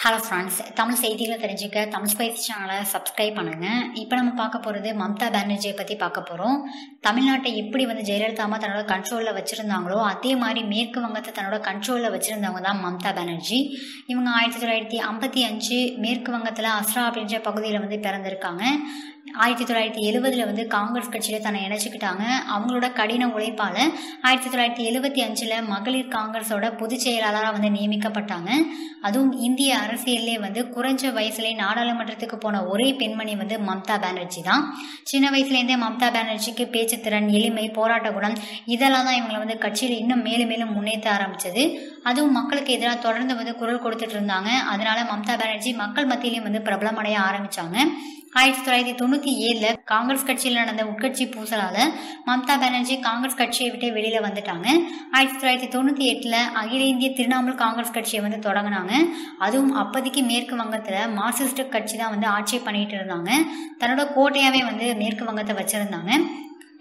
Hello friends Tamil செய்திகளை தெரிஞ்சுக்க Tamil spicy சேனலை சப்ஸ்கிரைப் பண்ணுங்கள் இப்போ நம்ம பார்க்க போகிறது மம்தா பானர்ஜியை பற்றி பார்க்க போகிறோம் தமிழ்நாட்டை எப்படி வந்து ஜெயலலிதா அம்மா தன்னோட கண்ட்ரோலில் வச்சுருந்தாங்களோ அதே மாதிரி மேற்கு வங்கத்தை தன்னோட கண்ட்ரோலில் வச்சுருந்தவங்க தான் மம்தா பானர்ஜி. இவங்க ஆயிரத்தி தொள்ளாயிரத்தி ஐம்பத்தி அஞ்சு மேற்கு வங்கத்தில் அஸ்ரா அப்படின்ற பகுதியில் வந்து பிறந்திருக்காங்க. ஆயிரத்தி தொள்ளாயிரத்தி எழுபதில் வந்து காங்கிரஸ் கட்சியில் தன்னை இணைச்சிக்கிட்டாங்க. அவங்களோட கடின உழைப்பால் ஆயிரத்தி தொள்ளாயிரத்தி எழுபத்தி அஞ்சில் மகளிர் காங்கிரஸோட பொதுச் செயலாளராக வந்து நியமிக்கப்பட்டாங்க. அதுவும் இந்திய அரசியல்லே வந்து குறைஞ்ச வயசுலேயே நாடாளுமன்றத்துக்கு போன ஒரே பெண்மணி வந்து மம்தா பானர்ஜி தான். சின்ன வயசுலேருந்தே மம்தா பானர்ஜிக்கு பேச்சுத்திறன் எளிமை போராட்ட குணம் இதெல்லாம் தான் இவங்களை வந்து கட்சியில் இன்னும் மேலும் மேலும் முன்னேற்ற ஆரம்பிச்சது. அதுவும் மக்களுக்கு எதிராக தொடர்ந்து வந்து குரல் கொடுத்துட்டு இருந்தாங்க. அதனால மம்தா பானர்ஜி மக்கள் மத்தியிலையும் வந்து பிரபலமடைய ஆரம்பிச்சாங்க. ஆயிரத்தி தொள்ளாயிரத்தி தொண்ணூற்றி ஏழில் காங்கிரஸ் கட்சியில் நடந்த உட்கட்சி பூசலால் மம்தா பானர்ஜி காங்கிரஸ் கட்சியை விட்டு வெளியில் வந்துட்டாங்க. ஆயிரத்தி தொள்ளாயிரத்தி தொண்ணூற்றி எட்டில் அகில இந்திய திரிணாமுல் காங்கிரஸ் கட்சியை வந்து தொடங்கினாங்க. அதுவும் அப்போதைக்கு மேற்கு வங்கத்தில் மார்க்சிஸ்ட் கட்சி தான் வந்து ஆட்சி பண்ணிகிட்டு இருந்தாங்க. தன்னோட கோட்டையாகவே வந்து மேற்கு வங்கத்தை வச்சுருந்தாங்க.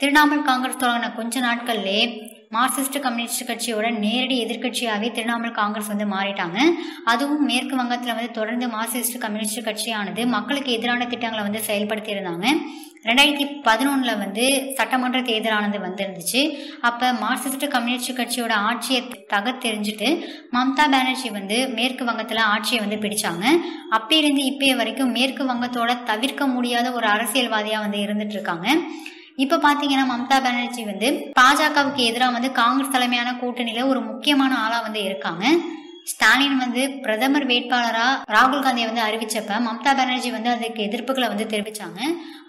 திரிணாமுல் காங்கிரஸ் தொடங்கின கொஞ்ச நாட்கள்லே மார்க்சிஸ்ட் கம்யூனிஸ்ட் கட்சியோட நேரடி எதிர்க்கட்சியாகவே திரிணாமுல் காங்கிரஸ் வந்து மாறிட்டாங்க. அதுவும் மேற்கு வங்கத்தில் வந்து தொடர்ந்து மார்க்சிஸ்ட் கம்யூனிஸ்ட் கட்சியானது மக்களுக்கு எதிரான திட்டங்களை வந்து செயல்படுத்தி இருந்தாங்க ரெண்டாயிரத்தி பதினொன்றில் வந்து சட்டமன்ற தேர்தலானது வந்துருந்துச்சு. அப்போ மார்க்சிஸ்ட் கம்யூனிஸ்ட் கட்சியோட ஆட்சியை தக தெரிஞ்சுட்டு மம்தா பானர்ஜி வந்து மேற்கு வங்கத்தில் ஆட்சியை வந்து பிடிச்சாங்க. இருந்து இப்போய வரைக்கும் மேற்கு வங்கத்தோட தவிர்க்க முடியாத ஒரு அரசியல்வாதியாக வந்து இருந்துட்டு இருக்காங்க. இப்போ பாத்தீங்கன்னா மம்தா பானர்ஜி வந்து பாஜகவுக்கு எதிராக வந்து காங்கிரஸ் தலைமையான கூட்டணியில் ஒரு முக்கியமான ஆளாக வந்து இருக்காங்க. ஸ்டாலின் வந்து பிரதமர் வேட்பாளராக ராகுல் காந்தியை வந்து அறிவிச்சப்ப மம்தா பானர்ஜி வந்து அதுக்கு எதிர்ப்புகளை வந்து தெரிவிச்சாங்க.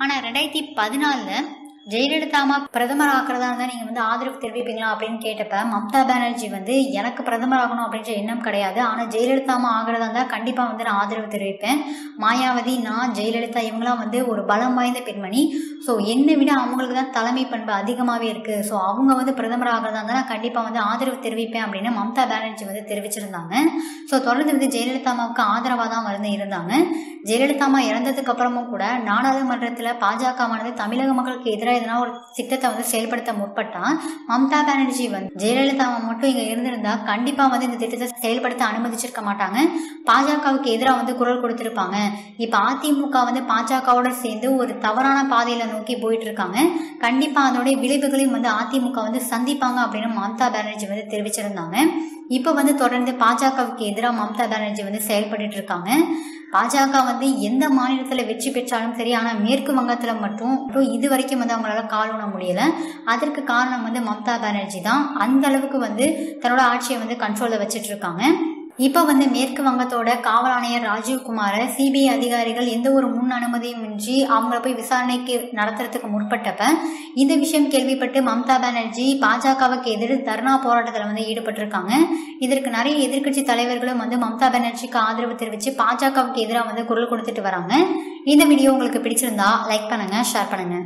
ஆனால் ரெண்டாயிரத்தி பதினாலில் ஜெயலலிதா அம்மா பிரதமர் ஆக்கிறதா இருந்தால் நீங்கள் வந்து ஆதரவு தெரிவிப்பீங்களா அப்படின்னு கேட்டப்ப மம்தா பானர்ஜி வந்து எனக்கு பிரதமர் ஆகணும் அப்படின்ற எண்ணம் கிடையாது. ஆனால் ஜெயலலிதா அம்மா ஆகிறதா இருந்தால் கண்டிப்பாக வந்து நான் ஆதரவு தெரிவிப்பேன். மாயாவதி நான் ஜெயலலிதா இவங்களாம் வந்து ஒரு பலம் வாய்ந்த பெண்மணி. ஸோ என்னை விட அவங்களுக்கு தான் தலைமை பண்பு அதிகமாகவே இருக்குது ஸோ அவங்க வந்து பிரதமர் ஆகிறதா இருந்தால் நான் கண்டிப்பாக வந்து ஆதரவு தெரிவிப்பேன் அப்படின்னு மம்தா பானர்ஜி வந்து தெரிவிச்சிருந்தாங்க. ஸோ தொடர்ந்து வந்து ஜெயலலிதா அம்மாவுக்கு ஆதரவாக தான் வந்து இருந்தாங்க. ஜெயலலிதா அம்மா இறந்ததுக்கு அப்புறமும் கூட நாடாளுமன்றத்தில் பாஜகவானது தமிழக மக்களுக்கு எதிராக எதனா ஒரு திட்டத்தை வந்து செயல்படுத்த முற்பட்டா மம்தா பானர்ஜி வந்து ஜெயலலிதா மட்டும் இங்கே இருந்திருந்தா கண்டிப்பாக வந்து இந்த திட்டத்தை செயல்படுத்த அனுமதிச்சிருக்க மாட்டாங்க. பாஜகவுக்கு எதிராக வந்து குரல் கொடுத்துருப்பாங்க. இப்போ அதிமுக வந்து பாஜகவோட சேர்ந்து ஒரு தவறான பாதையில நோக்கி போயிட்டு இருக்காங்க கண்டிப்பாக அதோடைய விளைவுகளையும் வந்து அதிமுக வந்து சந்திப்பாங்க அப்படின்னு மம்தா பானர்ஜி வந்து தெரிவிச்சிருந்தாங்க. இப்போ வந்து தொடர்ந்து பாஜகவுக்கு எதிராக மம்தா பானர்ஜி வந்து செயல்பட்டு இருக்காங்க. பாஜக வந்து எந்த மாநிலத்தில் வெற்றி பெற்றாலும் சரி ஆனால் மேற்கு வங்கத்தில் மட்டும் இது வரைக்கும் வந்து அவங்களால கால் உண முடியலை. அதற்கு காரணம் வந்து மம்தா பானர்ஜி தான். அந்த அளவுக்கு வந்து தன்னோட ஆட்சியை வந்து கண்ட்ரோலில் வச்சுட்டு இருக்காங்க. இப்போ வந்து மேற்கு வங்கத்தோட காவல் ஆணையர் ராஜீவ்குமாரை சிபிஐ அதிகாரிகள் எந்த ஒரு முன் அனுமதியுமின்றி அவங்கள போய் விசாரணைக்கு நடத்துறதுக்கு முற்பட்டப்ப இந்த விஷயம் கேள்விப்பட்டு மம்தா பானர்ஜி பாஜகவுக்கு எதிர் தர்ணா போராட்டத்தில் வந்து ஈடுபட்டிருக்காங்க. இதற்கு நிறைய எதிர்க்கட்சி தலைவர்களும் வந்து மம்தா பானர்ஜிக்கு ஆதரவு தெரிவித்து பாஜகவுக்கு எதிராக வந்து குரல் கொடுத்துட்டு வராங்க. இந்த வீடியோ உங்களுக்கு பிடிச்சிருந்தா லைக் பண்ணுங்க ஷேர் பண்ணுங்க.